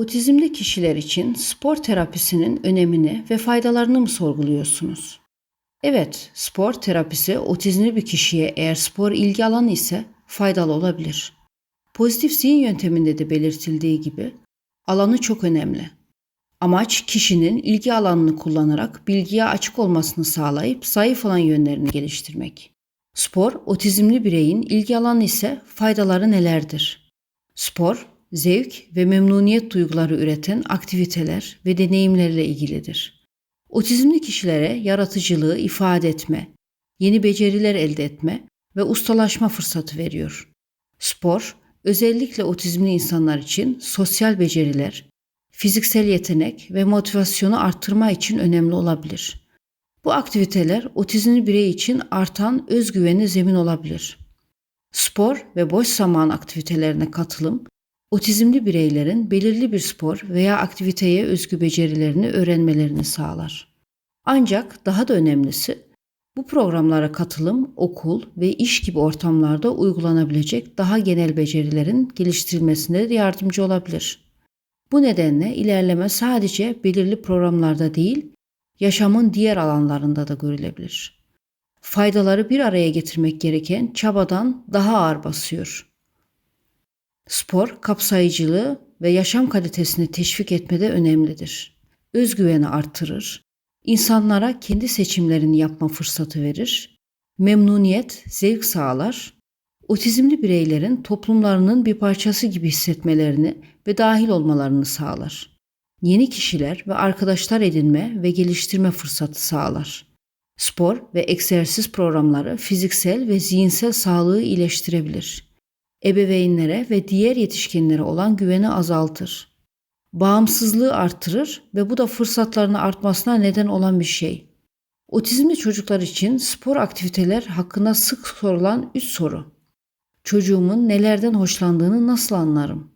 Otizmli kişiler için spor terapisinin önemini ve faydalarını mı sorguluyorsunuz? Evet, spor terapisi otizmli bir kişiye eğer spor ilgi alanı ise faydalı olabilir. Pozitif zihin yönteminde de belirtildiği gibi alanı çok önemli. Amaç kişinin ilgi alanını kullanarak bilgiye açık olmasını sağlayıp zayıf olan yönlerini geliştirmek. Spor, otizmli bireyin ilgi alanı ise faydaları nelerdir? Spor, zevk ve memnuniyet duyguları üreten aktiviteler ve deneyimlerle ilgilidir. Otizmli kişilere yaratıcılığı ifade etme, yeni beceriler elde etme ve ustalaşma fırsatı veriyor. Spor, özellikle otizmli insanlar için sosyal beceriler, fiziksel yetenek ve motivasyonu arttırma için önemli olabilir. Bu aktiviteler otizmli birey için artan özgüveni zemin olabilir. Spor ve boş zaman aktivitelerine katılım, otizmli bireylerin belirli bir spor veya aktiviteye özgü becerilerini öğrenmelerini sağlar. Ancak daha da önemlisi bu programlara katılım okul ve iş gibi ortamlarda uygulanabilecek daha genel becerilerin geliştirilmesine yardımcı olabilir. Bu nedenle ilerleme sadece belirli programlarda değil, yaşamın diğer alanlarında da görülebilir. Faydaları bir araya getirmek gereken çabadan daha ağır basıyor. Spor, kapsayıcılığı ve yaşam kalitesini teşvik etmede önemlidir. Özgüveni artırır, insanlara kendi seçimlerini yapma fırsatı verir, memnuniyet, zevk sağlar, otizmli bireylerin toplumlarının bir parçası gibi hissetmelerini ve dahil olmalarını sağlar. Yeni kişiler ve arkadaşlar edinme ve geliştirme fırsatı sağlar. Spor ve egzersiz programları fiziksel ve zihinsel sağlığı iyileştirebilir. Ebeveynlere ve diğer yetişkinlere olan güveni azaltır. Bağımsızlığı artırır ve bu da fırsatlarının artmasına neden olan bir şey. Otizmli çocuklar için spor aktiviteler hakkında sık sorulan üç soru. Çocuğumun nelerden hoşlandığını nasıl anlarım?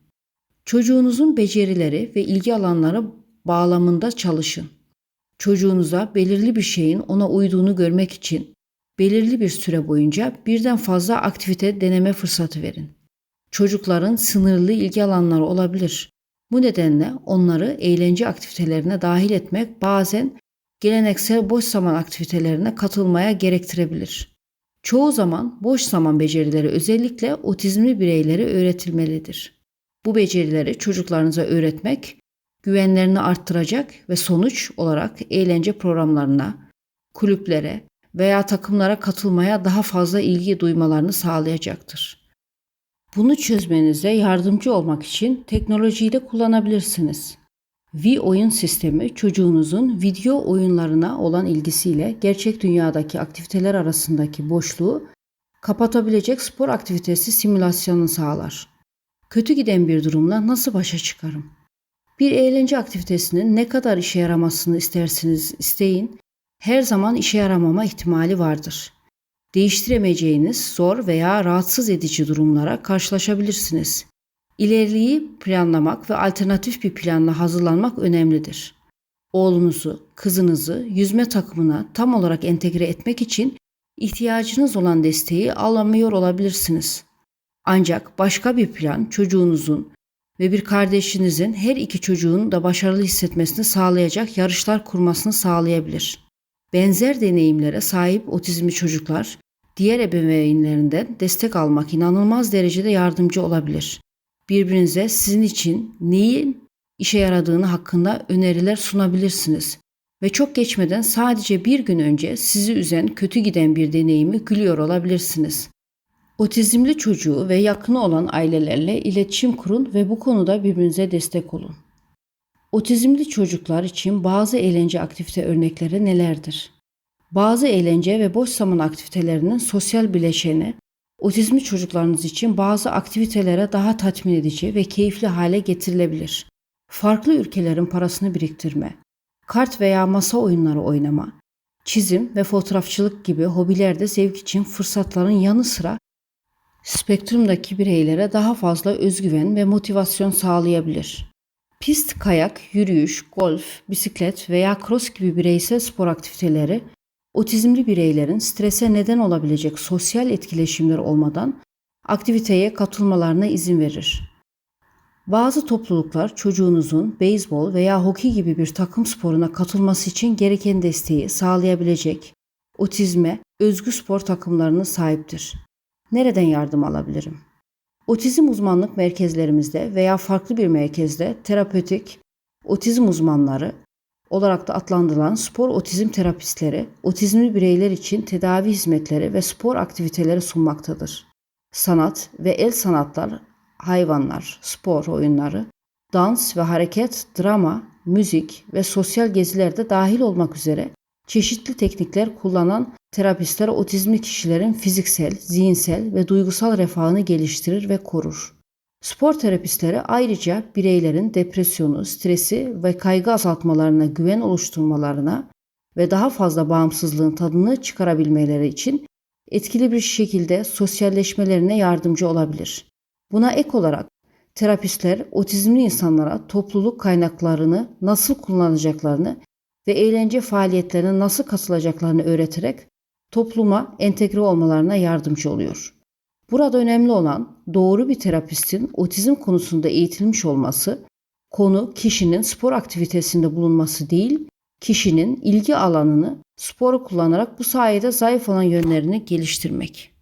Çocuğunuzun becerileri ve ilgi alanları bağlamında çalışın. Çocuğunuza belirli bir şeyin ona uyduğunu görmek için belirli bir süre boyunca birden fazla aktivite deneme fırsatı verin. Çocukların sınırlı ilgi alanları olabilir. Bu nedenle onları eğlence aktivitelerine dahil etmek bazen geleneksel boş zaman aktivitelerine katılmaya gerektirebilir. Çoğu zaman boş zaman becerileri özellikle otizmli bireylere öğretilmelidir. Bu becerileri çocuklarınıza öğretmek güvenlerini arttıracak ve sonuç olarak eğlence programlarına, kulüplere veya takımlara katılmaya daha fazla ilgi duymalarını sağlayacaktır. Bunu çözmenize yardımcı olmak için teknolojiyi de kullanabilirsiniz. V oyun sistemi çocuğunuzun video oyunlarına olan ilgisiyle gerçek dünyadaki aktiviteler arasındaki boşluğu kapatabilecek spor aktivitesi simülasyonunu sağlar. Kötü giden bir durumla nasıl başa çıkarım? Bir eğlence aktivitesinin ne kadar işe yaramasını isterseniz isteyin, her zaman işe yaramama ihtimali vardır. Değiştiremeyeceğiniz zor veya rahatsız edici durumlara karşılaşabilirsiniz. İleriyi planlamak ve alternatif bir planla hazırlanmak önemlidir. Oğlunuzu, kızınızı yüzme takımına tam olarak entegre etmek için ihtiyacınız olan desteği alamıyor olabilirsiniz. Ancak başka bir plan çocuğunuzun ve bir kardeşinizin her iki çocuğun da başarılı hissetmesini sağlayacak yarışlar kurmasını sağlayabilir. Benzer deneyimlere sahip otizmli çocuklar diğer ebeveynlerinden destek almak inanılmaz derecede yardımcı olabilir. Birbirinize sizin için neyin işe yaradığını hakkında öneriler sunabilirsiniz ve çok geçmeden sadece bir gün önce sizi üzen kötü giden bir deneyimi gülüyor olabilirsiniz. Otizmli çocuğu ve yakını olan ailelerle iletişim kurun ve bu konuda birbirinize destek olun. Otizmli çocuklar için bazı eğlence aktivite örnekleri nelerdir? Bazı eğlence ve boş zaman aktivitelerinin sosyal bileşeni, otizmli çocuklarınız için bazı aktivitelere daha tatmin edici ve keyifli hale getirilebilir. Farklı ülkelerin parasını biriktirme, kart veya masa oyunları oynama, çizim ve fotoğrafçılık gibi hobilerde zevk için fırsatların yanı sıra spektrumdaki bireylere daha fazla özgüven ve motivasyon sağlayabilir. Pist, kayak, yürüyüş, golf, bisiklet veya cross gibi bireysel spor aktiviteleri otizmli bireylerin strese neden olabilecek sosyal etkileşimler olmadan aktiviteye katılmalarına izin verir. Bazı topluluklar çocuğunuzun beyzbol veya hokey gibi bir takım sporuna katılması için gereken desteği sağlayabilecek otizme özgü spor takımlarına sahiptir. Nereden yardım alabilirim? Otizm uzmanlık merkezlerimizde veya farklı bir merkezde terapötik otizm uzmanları olarak da adlandırılan spor otizm terapistleri, otizmli bireyler için tedavi hizmetleri ve spor aktiviteleri sunmaktadır. Sanat ve el sanatlar, hayvanlar, spor oyunları, dans ve hareket, drama, müzik ve sosyal gezilerde dahil olmak üzere çeşitli teknikler kullanan terapistler otizmli kişilerin fiziksel, zihinsel ve duygusal refahını geliştirir ve korur. Spor terapistleri ayrıca bireylerin depresyonu, stresi ve kaygı azaltmalarına güven oluşturmalarına ve daha fazla bağımsızlığın tadını çıkarabilmeleri için etkili bir şekilde sosyalleşmelerine yardımcı olabilir. Buna ek olarak terapistler otizmli insanlara topluluk kaynaklarını nasıl kullanacaklarını ve eğlence faaliyetlerine nasıl katılacaklarını öğreterek topluma entegre olmalarına yardımcı oluyor. Burada önemli olan doğru bir terapistin otizm konusunda eğitilmiş olması, konu kişinin spor aktivitesinde bulunması değil, kişinin ilgi alanını sporu kullanarak bu sayede zayıf olan yönlerini geliştirmek.